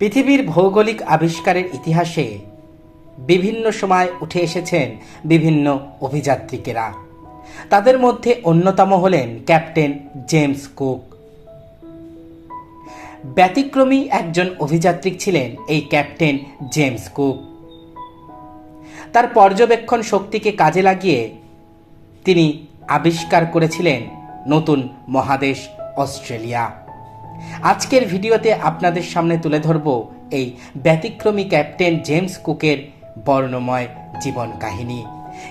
পৃথিবীর ভৌগোলিক আবিষ্কারের ইতিহাসে বিভিন্ন সময় উঠে এসেছেন বিভিন্ন অভিযাত্রীকেরা তাদের মধ্যে অন্যতম হলেন ক্যাপ্টেন জেমস কুক। ব্যতিক্রমী একজন অভিযাত্রী ছিলেন এই ক্যাপ্টেন জেমস কুক। তার পর্যবেক্ষণ শক্তিকে কাজে লাগিয়ে তিনি আবিষ্কার করেছিলেন নতুন মহাদেশ অস্ট্রেলিয়া। আজকের ভিডিওতে আপনাদের সামনে তুলে ধরব এই ব্যতিক্রমী ক্যাপ্টেন জেমস কুকের বর্ণময় জীবন কাহিনী।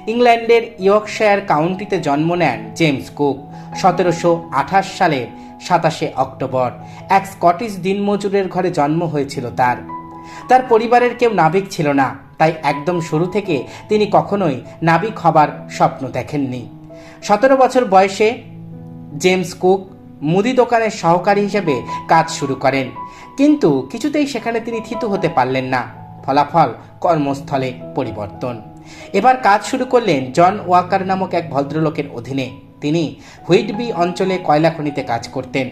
ইংল্যান্ডের ইয়র্কশায়ার কাউন্টিতে জন্ম নেন জেমস কুক। সতেরোশো আঠাশ সালের সাতাশে অক্টোবর এক স্কটিশ দিনমজুরের ঘরে জন্ম হয়েছিল তার। তার পরিবারের কেউ নাবিক ছিল না, তাই একদম শুরু থেকে তিনি কখনোই নাবিক হবার স্বপ্ন দেখেননি। সতেরো বছর বয়সে জেমস কুক মুদি দোকানের সহকারী হিসেবে কাজ শুরু করেন। কিন্তু কিছুতেই সেখানে তিনি থিতু হতে পারলেন না। ফলাফল কর্মস্থলে পরিবর্তন। এবার কাজ শুরু করলেন জন ওয়াকার নামক এক ভদ্রলোকের অধীনে। তিনি হুইটবি অঞ্চলে কয়লা খনিতে কাজ করতেন।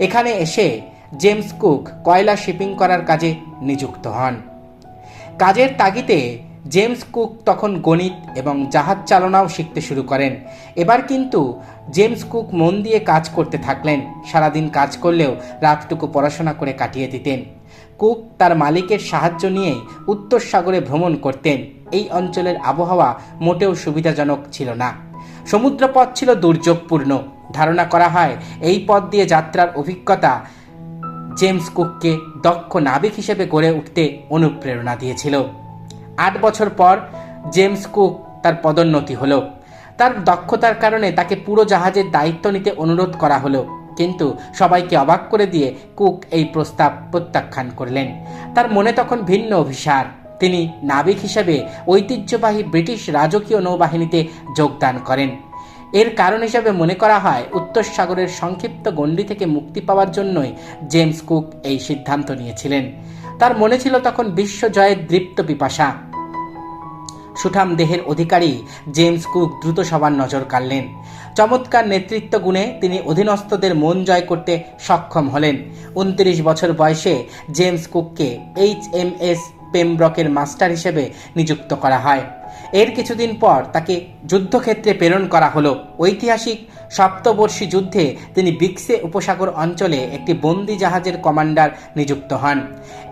এখানে এসে জেমস কুক কয়লা শিপিং করার কাজে নিযুক্ত হন। কাজের তাগিতে জেমস কুক তখন গণিত এবং জাহাজ চালনাও শিখতে শুরু করেন। এবার কিন্তু জেমস কুক মন দিয়ে কাজ করতে থাকলেন। সারাদিন কাজ করলেও রাতটুকু পড়াশোনা করে কাটিয়ে দিতেন। কুক তার মালিকের সাহায্য নিয়েই উত্তর সাগরে ভ্রমণ করতেন। এই অঞ্চলের আবহাওয়া মোটেও সুবিধাজনক ছিল না। সমুদ্রপথ ছিল দুর্যোগপূর্ণ। ধারণা করা হয়, এই পথ দিয়ে যাত্রার অভিজ্ঞতা জেমস কুককে দক্ষ নাবিক হিসেবে গড়ে উঠতে অনুপ্রেরণা দিয়েছিল। আট বছর পর জেমস কুক তার পদোন্নতি হলো। তার দক্ষতার কারণে তাকে পুরো জাহাজের দায়িত্ব নিতে অনুরোধ করা হলো। কিন্তু সবাইকে অবাক করে দিয়ে কুক এই প্রস্তাব প্রত্যাখ্যান করলেন। তার মনে তখন ভিন্ন অভিসার। তিনি নাবিক হিসেবে ঐতিহ্যবাহী ব্রিটিশ রাজকীয় নৌবাহিনীতে যোগদান করেন। এর কারণ হিসাবে মনে করা হয়, উত্তর সাগরের সংক্ষিপ্ত গণ্ডি থেকে মুক্তি পাওয়ার জন্যই জেমস কুক এই সিদ্ধান্ত নিয়েছিলেন। তার মনে ছিল তখন বিশ্ব জয়ের দৃপ্ত পিপাসা। সুঠাম দেহের অধিকারী জেমস কুক দ্রুত সবার নজর কাড়লেন। চমৎকার নেতৃত্ব গুণে তিনি অধীনস্থদের মন জয় করতে সক্ষম হলেন। উনত্রিশ বছর বয়সে জেমস কুককে এইচ এম এস পেমব্রকের মাস্টার হিসেবে নিযুক্ত করা হয়। এর কিছুদিন পর তাকে যুদ্ধক্ষেত্রে প্রেরণ করা হলো। ঐতিহাসিক সপ্তবর্ষী যুদ্ধে তিনি বিক্সে উপসাগর অঞ্চলে একটি বন্দি জাহাজের কমান্ডার নিযুক্ত হন।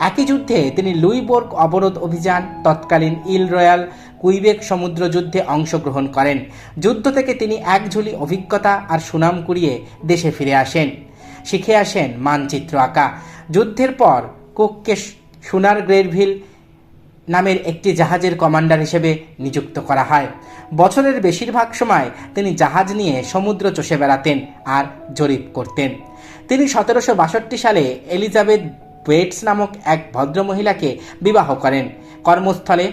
একই যুদ্ধে তিনি লুইবোর্গ অবরোধ অভিযান, তৎকালীন ইল রয়্যাল কুইবেক সমুদ্র যুদ্ধে অংশগ্রহণ করেন। যুদ্ধ থেকে তিনি এক ঝুলি অভিজ্ঞতা আর সুনাম কুড়িয়ে দেশে ফিরে আসেন। শিখে আসেন মানচিত্র আঁকা। যুদ্ধের পর কোককে সোনার গ্রেরভিল নামের একটি জাহাজের কমান্ডার হিসেবে নিযুক্ত করা হয়। বছরের বেশিরভাগ সময় তিনি জাহাজ নিয়ে সমুদ্র চষে বেড়াতেন আর জরিপ করতেন। তিনি সতেরোশো বাষট্টি সালে এলিজাবেথ বেটস নামক এক ভদ্রমহিলাকে বিবাহ করেন। কর্মস্থলে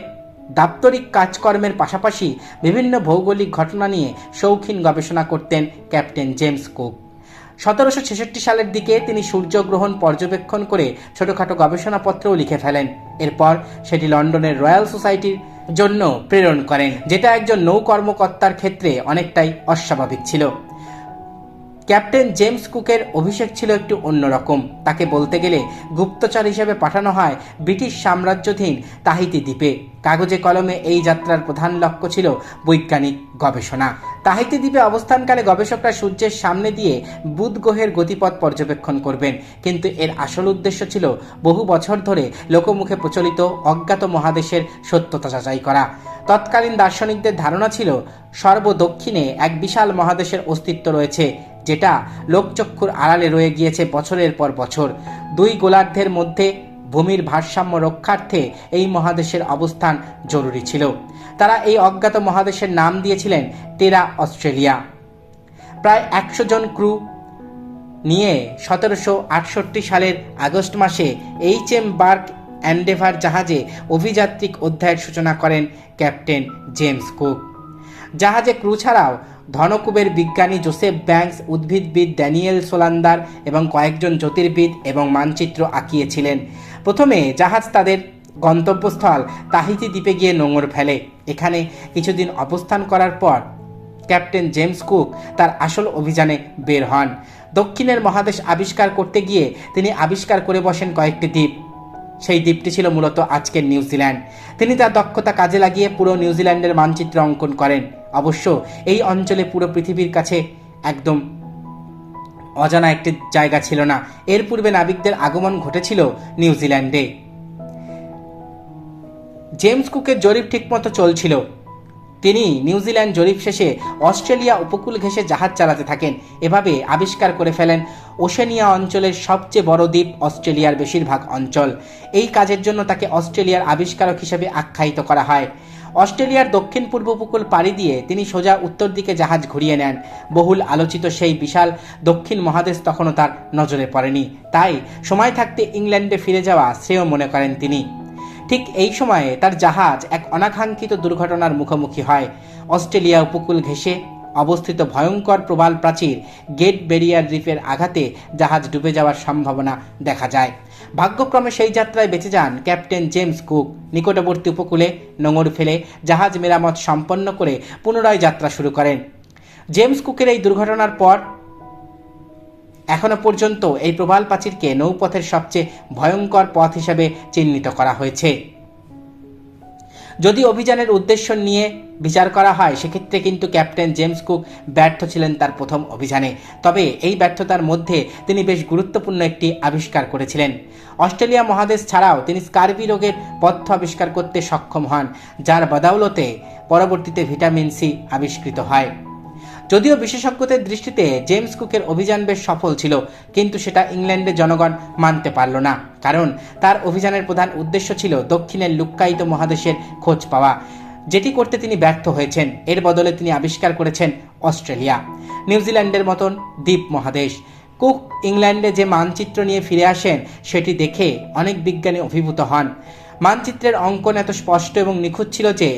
দাপ্তরিক কাজকর্মের পাশাপাশি বিভিন্ন ভৌগোলিক ঘটনা নিয়ে শৌখিন গবেষণা করতেন ক্যাপ্টেন জেমস কুক। সতেরোশো ছেষট্টি সালের দিকে তিনি সূর্যগ্রহণ পর্যবেক্ষণ করে ছোটখাটো গবেষণাপত্রও লিখে ফেলেন। এরপর সেটি লন্ডনের রয়্যাল সোসাইটির জন্য প্রেরণ করেন, যেটা একজন নৌ কর্মকর্তার ক্ষেত্রে অনেকটাই অস্বাভাবিক ছিল। ক্যাপ্টেন জেমস কুকের অভিষেক ছিল একটু অন্যরকম। তাকে বলতে গেলে গুপ্তচর হিসেবে পাঠানো হয় ব্রিটিশ সাম্রাজ্যধীন তাহিতি দ্বীপে। কাগজে কলমে এই যাত্রার প্রধান লক্ষ্য ছিল বৈজ্ঞানিক গবেষণা। তাহিতি দ্বীপে অবস্থানকালে গবেষকরা সূর্যের সামনে দিয়ে বুধ গ্রহের গতিপথ পর্যবেক্ষণ করবেন। কিন্তু এর আসল উদ্দেশ্য ছিল বহু বছর ধরে লোকমুখে প্রচলিত অজ্ঞাত মহাদেশের সত্যতা যাচাই করা। তৎকালীন দার্শনিকদের ধারণা ছিল, সর্বদক্ষিণে এক বিশাল মহাদেশের অস্তিত্ব রয়েছে যেটা লোকচক্ষুর আড়ালে রয়ে গিয়েছে বছরের পর বছর। দুই গোলার্ধের মধ্যে ভূমির ভারসাম্য রক্ষার্থে এই মহাদেশের অবস্থান জরুরি ছিল। তারা এই অজ্ঞাত মহাদেশের নাম দিয়েছিলেন টেরা অস্ট্রেলিয়া। প্রায় একশো জন ক্রু নিয়ে সতেরোশো আটষট্টি সালের আগস্ট মাসে এইচ এম বার্ক অ্যান্ডেভার জাহাজে অভিযাত্রিক অধ্যায়ের সূচনা করেন ক্যাপ্টেন জেমস কুক। জাহাজে ক্রু ছাড়াও ধনকুবের বিজ্ঞানী জোসেফ ব্যাংকস, উদ্ভিদবিদ ড্যানিয়েল সোলান্দার এবং কয়েকজন জ্যোতির্বিদ এবং মানচিত্র আঁকিয়েছিলেন। প্রথমে জাহাজ তাদের গন্তব্যস্থল তাহিতি দ্বীপে গিয়ে নোঙর ফেলে। এখানে কিছুদিন অবস্থান করার পর ক্যাপ্টেন জেমস কুক তার আসল অভিযানে বের হন। দক্ষিণের মহাদেশ আবিষ্কার করতে গিয়ে তিনি আবিষ্কার করে বসেন কয়েকটি দ্বীপ। সেই দ্বীপটি ছিল মূলত আজকের নিউজিল্যান্ড। তিনি তার দক্ষতা কাজে লাগিয়ে পুরো নিউজিল্যান্ডের মানচিত্র অঙ্কন করেন। অবশ্য এই অঞ্চলে পুরো পৃথিবীর কাছে একদম অজানা একটি জায়গা ছিল না। এর পূর্বে নাবিকদের আগমন ঘটেছিল নিউজিল্যান্ডে জেমস কুকের জরিপ ঠিকমতো চলছিল। তিনি নিউজিল্যান্ড জরিপ শেষে অস্ট্রেলিয়া উপকূল ঘেঁষে জাহাজ চালাতে থাকেন। এভাবে আবিষ্কার করে ফেলেন ওশেনিয়া অঞ্চলের সবচেয়ে বড় দ্বীপ অস্ট্রেলিয়ার বেশিরভাগ অঞ্চল। এই কাজের জন্য তাকে অস্ট্রেলিয়ার আবিষ্কারক হিসেবে আখ্যায়িত করা হয়। অস্ট্রেলিয়ার দক্ষিণ পূর্ব উপকূল পাড়ি দিয়ে তিনি সোজা উত্তর দিকে জাহাজ ঘুরিয়ে নেন। বহুল আলোচিত সেই বিশাল দক্ষিণ মহাদেশ তখনও তার নজরে পড়েনি। তাই সময় থাকতে ইংল্যান্ডে ফিরে যাওয়া শ্রেয় মনে করেন তিনি। ঠিক এই সময়ে তার জাহাজ এক অনাকাঙ্ক্ষিত দুর্ঘটনার মুখোমুখি হয়। অস্ট্রেলিয়া উপকূল ঘেঁষে অবস্থিত ভয়ঙ্কর প্রবাল প্রাচীর গেট ব্যারিয়ার রিফের আঘাতে জাহাজ ডুবে যাওয়ার সম্ভাবনা দেখা যায়। ভাগ্যক্রমে সেই যাত্রায় বেঁচে যান ক্যাপ্টেন জেমস কুক। নিকটবর্তী উপকূলে নোঙর ফেলে জাহাজ মেরামত সম্পন্ন করে পুনরায় যাত্রা শুরু করেন। জেমস কুকের এই দুর্ঘটনার পর এখনও পর্যন্ত এই প্রবাল প্রাচীরকে নৌপথের সবচেয়ে ভয়ঙ্কর পথ হিসাবে চিহ্নিত করা হয়েছে। যদি অভিযানের উদ্দেশ্য নিয়ে বিচার করা হয়, সেক্ষেত্রে কিন্তু ক্যাপ্টেন জেমস কুক ব্যর্থ ছিলেন তার প্রথম অভিযানে। তবে এই ব্যর্থতার মধ্যে তিনি বেশ গুরুত্বপূর্ণ একটি আবিষ্কার করেছিলেন। অস্ট্রেলিয়া মহাদেশ ছাড়াও তিনি স্কার্বি রোগের পথ্য আবিষ্কার করতে সক্ষম হন, যার বদাউলতে পরবর্তীতে ভিটামিন সি আবিষ্কৃত হয়। যদিও বিশেষজ্ঞদের দৃষ্টিতে জেমস কুকের অভিযান বেশ সফল ছিল, কিন্তু সেটা ইংল্যান্ডের জনগণ মানতে পারল না, কারণ তার অভিযানের প্রধান উদ্দেশ্য ছিল দক্ষিণের লুক্কায়িত মহাদেশের খোঁজ পাওয়া, যেটি করতে তিনি ব্যর্থ হয়েছেন। এর বদলে তিনি আবিষ্কার করেছেন অস্ট্রেলিয়া, নিউজিল্যান্ডের মতন দ্বীপ মহাদেশ। কুক ইংল্যান্ডে যে মানচিত্র নিয়ে ফিরে আসেন, সেটি দেখে অনেক বিজ্ঞানী অভিভূত হন। মানচিত্রের অঙ্কন এত স্পষ্ট এবং নিখুঁত ছিল যে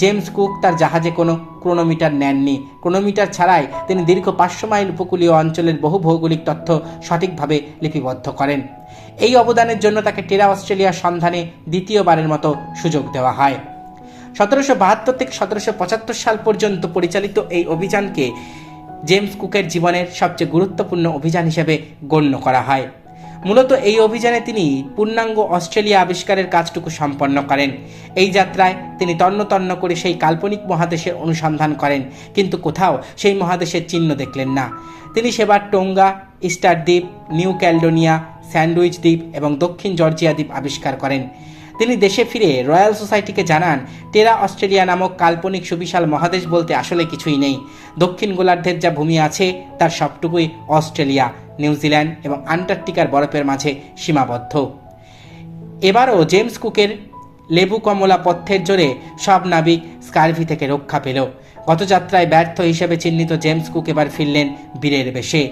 জেমস কুক তার জাহাজে কোনো ক্রোনোমিটার নেননি। ক্রোনোমিটার ছাড়াই তিনি দীর্ঘ পাঁচশো মাইল উপকূলীয় অঞ্চলের বহু ভৌগোলিক তথ্য সঠিকভাবে লিপিবদ্ধ করেন। এই অবদানের জন্য তাকে টেরা অস্ট্রেলিয়ার সন্ধানে দ্বিতীয়বারের মতো সুযোগ দেওয়া হয়। সতেরোশো বাহাত্তর থেকে সতেরোশো পঁচাত্তর সাল পর্যন্ত পরিচালিত এই অভিযানকে জেমস কুকের জীবনের সবচেয়ে গুরুত্বপূর্ণ অভিযান হিসেবে গণ্য করা হয়। মূলত এই অভিযানে তিনি পূর্ণাঙ্গ অস্ট্রেলিয়া আবিষ্কারের কাজটুকু সম্পন্ন করেন। এই যাত্রায় তিনি তন্ন তন্ন করে সেই কাল্পনিক মহাদেশের অনুসন্ধান করেন, কিন্তু কোথাও সেই মহাদেশের চিহ্ন দেখলেন না। তিনি সেবার টোঙ্গা, ইস্টার দ্বীপ, নিউ ক্যালডোনিয়া, স্যান্ডউইচ দ্বীপ এবং দক্ষিণ জর্জিয়া দ্বীপ আবিষ্কার করেন। তিনি দেশে ফিরে রয়্যাল সোসাইটিকে জানান, টেরা অস্ট্রেলিয়া নামক কাল্পনিক সুবিশাল মহাদেশ বলতে আসলে কিছুই নেই। দক্ষিণ গোলার্ধের যা ভূমি আছে, তার সবটুকুই অস্ট্রেলিয়া। নিউজিল্যান্ড এবং আন্টার্কটিকার বরফের মাঝে সীমাবদ্ধ। এবারও জেমস কুকের লেবু কমলা পথ্যের জোরে সব নাবিক স্কারভি থেকে রক্ষা পেল। গত যাত্রায় ব্যর্থ হিসেবে চিহ্নিত জেমস কুক এবার ফিরলেন বীরের বেশে।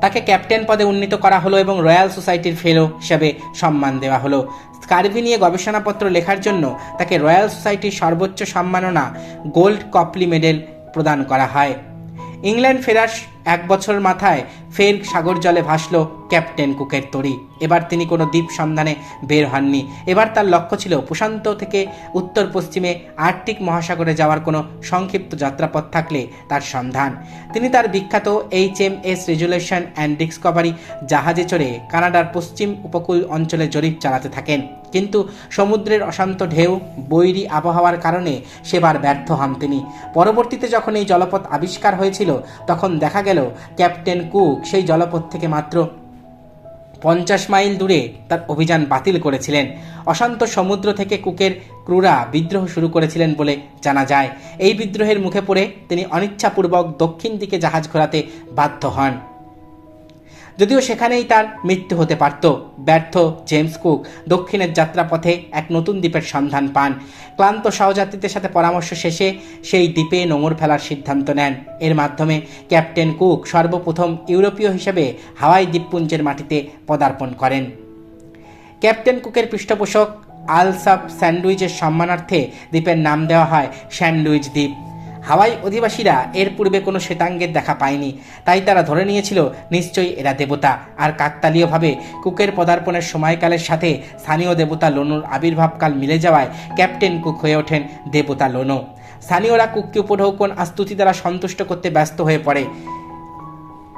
তাকে ক্যাপ্টেন পদে উন্নীত করা হলো এবং রয়্যাল সোসাইটির ফেলো হিসেবে সম্মান দেওয়া হলো। স্কারভি নিয়ে গবেষণাপত্র লেখার জন্য তাকে রয়্যাল সোসাইটির সর্বোচ্চ সম্মাননা গোল্ড কপলি মেডেল প্রদান করা হয়। ইংল্যান্ড ফেরার এক বছর মাথায় ফের সাগর জলে ভাসল ক্যাপ্টেন কুকের তরি এবার তিনি কোনো দ্বীপ সন্ধানে বের হননি। এবার তার লক্ষ্য ছিল প্রশান্ত থেকে উত্তর পশ্চিমে আর্কটিক মহাসাগরে যাওয়ার কোনো সংক্ষিপ্ত যাত্রাপথ থাকলে তার সন্ধান। তিনি তার বিখ্যাত H M S Resolution and Discovery জাহাজে চড়ে কানাডার পশ্চিম উপকূল অঞ্চলে জরিপ চালাতে থাকেন। কিন্তু সমুদ্রের অশান্ত ঢেউ, বৈরী আবহাওয়ার কারণে সেবার ব্যর্থ হন তিনি। পরবর্তীতে যখন এই জলপথ আবিষ্কার হয়েছিল, তখন দেখা গেল ক্যাপ্টেন কুক সেই জলপথ থেকে মাত্র পঞ্চাশ মাইল দূরে তার অভিযান বাতিল করেছিলেন। অশান্ত সমুদ্র থেকে কুকের ক্রুরা বিদ্রোহ শুরু করেছিলেন বলে জানা যায়। এই বিদ্রোহের মুখে পড়ে তিনি অনিচ্ছাপূর্বক দক্ষিণ দিকে জাহাজ ঘোরাতে বাধ্য হন। যদিও সেখানেই তার মৃত্যু হতে পারত। ব্যর্থ জেমস কুক দক্ষিণের যাত্রাপথে এক নতুন দ্বীপের সন্ধান পান। ক্লান্ত সহযাত্রীদের সাথে পরামর্শ শেষে সেই দ্বীপে নোঙর ফেলার সিদ্ধান্ত নেন। এর মাধ্যমে ক্যাপ্টেন কুক সর্বপ্রথম ইউরোপীয় হিসেবে হাওয়াই দ্বীপপুঞ্জের মাটিতে পদার্পণ করেন। ক্যাপ্টেন কুকের পৃষ্ঠপোষক আলসাপ স্যান্ডউইচের সম্মানার্থে দ্বীপের নাম দেওয়া হয় স্যান্ডউইচ দ্বীপ। হাওয়াই অধিবাসীরা এর পূর্বে কোনো শ্বেতাঙ্গের দেখা পায়নি। তাই তারা ধরে নিয়েছিল, নিশ্চয়ই এরা দেবতা। আর কাকতালীয়ভাবে কুকের পদার্পণের সময়কালের সাথে স্থানীয় দেবতা লোনোর আবির্ভাবকাল মিলে যাওয়ায় ক্যাপ্টেন কুক হয়ে ওঠেন দেবতা লোনো। স্থানীয়রা কুককে উপঢৌকন আস্তুতি দ্বারা সন্তুষ্ট করতে ব্যস্ত হয়ে পড়ে।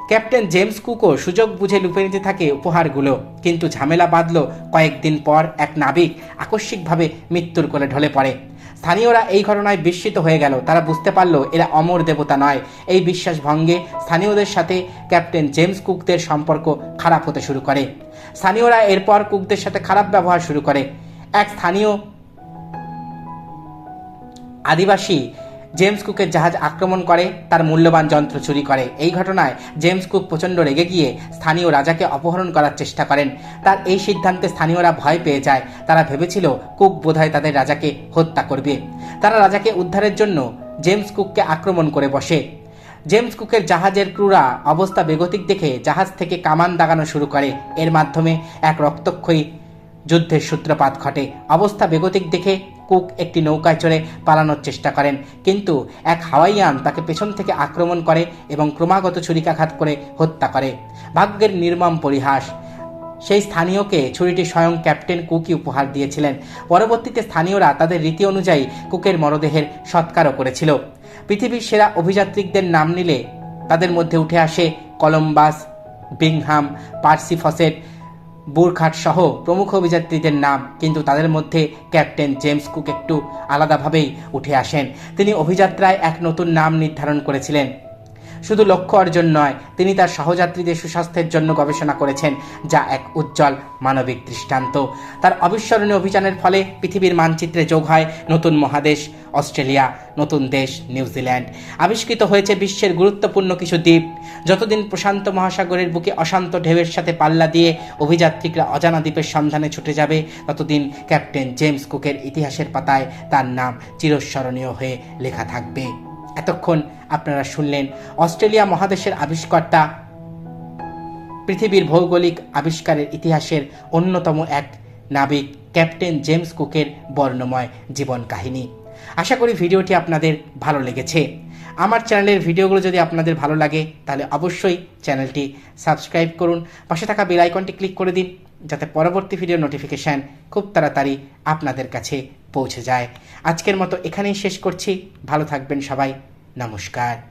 ক্যাপ্টেন জেমস কুকও সুযোগ বুঝে লুপে নিতে থাকে উপহারগুলো। কিন্তু ঝামেলা বাঁধল কয়েকদিন পর এক নাবিক আকস্মিকভাবে মৃত্যুর কোলে ঢলে পড়ে। স্থানীয়রা এই ঘটনায় বিস্মিত হয়ে গেল। তারা বুঝতে পারল, এরা অমর দেবতা নয়। এই বিশ্বাস ভঙ্গে স্থানীয়দের সাথে ক্যাপ্টেন জেমস কুকদের সম্পর্ক খারাপ হতে শুরু করে। স্থানীয়রা এরপর কুকদের সাথে খারাপ ব্যবহার শুরু করে। এক স্থানীয় আদিবাসী জেমস কুকের জাহাজ আক্রমণ করে, তার মূল্যবান যন্ত্র চুরি করে। এই ঘটনায় জেমস কুক প্রচণ্ড রেগে গিয়ে স্থানীয় রাজাকে অপহরণ করার চেষ্টা করেন। তার এই সিদ্ধান্তে স্থানীয়রা ভয় পেয়ে যায়। তারা ভেবেছিল কুক বোধহয় তাদের রাজাকে হত্যা করবে। তারা রাজাকে উদ্ধারের জন্য জেমস কুককে আক্রমণ করে বসে। জেমস কুকের জাহাজের ক্রুরা অবস্থা বেগতিক দেখে জাহাজ থেকে কামান দাগানো শুরু করে। এর মাধ্যমে এক রক্তক্ষয়ী যুদ্ধের সূত্রপাত ঘটে। অবস্থা বেগতিক দেখে কুক একটি নৌকায় চড়ে পালানোর চেষ্টা করেন। কিন্তু এক হাওয়াইয়ান তাকে পেছন থেকে আক্রমণ করে এবং ক্রমাগত ছুরিকাঘাত করে হত্যা করে। ভাগ্যের নির্মম পরিহাস। সেই স্থানীয়কে ছুরিটি স্বয়ং ক্যাপ্টেন কুকই উপহার দিয়েছিলেন। পরবর্তীতে স্থানীয়রা তাদের রীতি অনুযায়ী কুকের মরদেহের সৎকারও করেছিল। পৃথিবীর সেরা অভিযাত্রিকদের নাম নিলে তাদের মধ্যে উঠে আসে কলম্বাস, বিংহাম, পার্সিফসেট বুরখাট সহ প্রমুখ অভিযাত্রীদের নাম কিন্তু তাদের মধ্যে ক্যাপ্টেন জেমস কুক একটু আলাদাভাবেই উঠে আসেন। তিনি অভিযাত্রায় এক নতুন নাম নির্ধারণ করেছিলেন। শুধু লক্ষ্য অর্জন নয়, তিনি তার সহযাত্রীদের সুস্বাস্থ্যের জন্য গবেষণা করেছেন, যা এক উজ্জ্বল মানবিক দৃষ্টান্ত। তার অবিস্মরণীয় অভিযানের ফলে পৃথিবীর মানচিত্রে যোগ হয় নতুন মহাদেশ, অস্ট্রেলিয়া, নতুন দেশ নিউজিল্যান্ড আবিষ্কৃত হয়েছে বিশ্বের গুরুত্বপূর্ণ কিছু দ্বীপ। যতদিন প্রশান্ত মহাসাগরের বুকে অশান্ত ঢেউয়ের সাথে পাল্লা দিয়ে অভিযাত্রীরা অজানা দ্বীপের সন্ধানে ছুটে যাবে, ততদিন ক্যাপ্টেন জেমস কুকের ইতিহাসের পাতায় তার নাম চিরস্মরণীয় হয়ে লেখা থাকবে। এতক্ষণ আপনারা শুনলেন অস্ট্রেলিয়া মহাদেশের আবিষ্কর্তা, পৃথিবীর ভৌগোলিক আবিষ্কারের ইতিহাসের অন্যতম এক নাবিক, ক্যাপ্টেন জেমস কুকের বর্ণময় জীবন কাহিনী। আশা করি ভিডিওটি আপনাদের ভালো লেগেছে। আমার চ্যানেলের ভিডিওগুলো যদি আপনাদের ভালো লাগে, তাহলে অবশ্যই চ্যানেলটি সাবস্ক্রাইব করুন, পাশে থাকা বেল আইকনটি ক্লিক করে দিন, যাতে পরবর্তী ভিডিও নোটিফিকেশান খুব তাড়াতাড়ি আপনাদের কাছে পৌঁছে যায়। আজকের মতো এখানেই শেষ করছি। ভালো থাকবেন সবাই। নমস্কার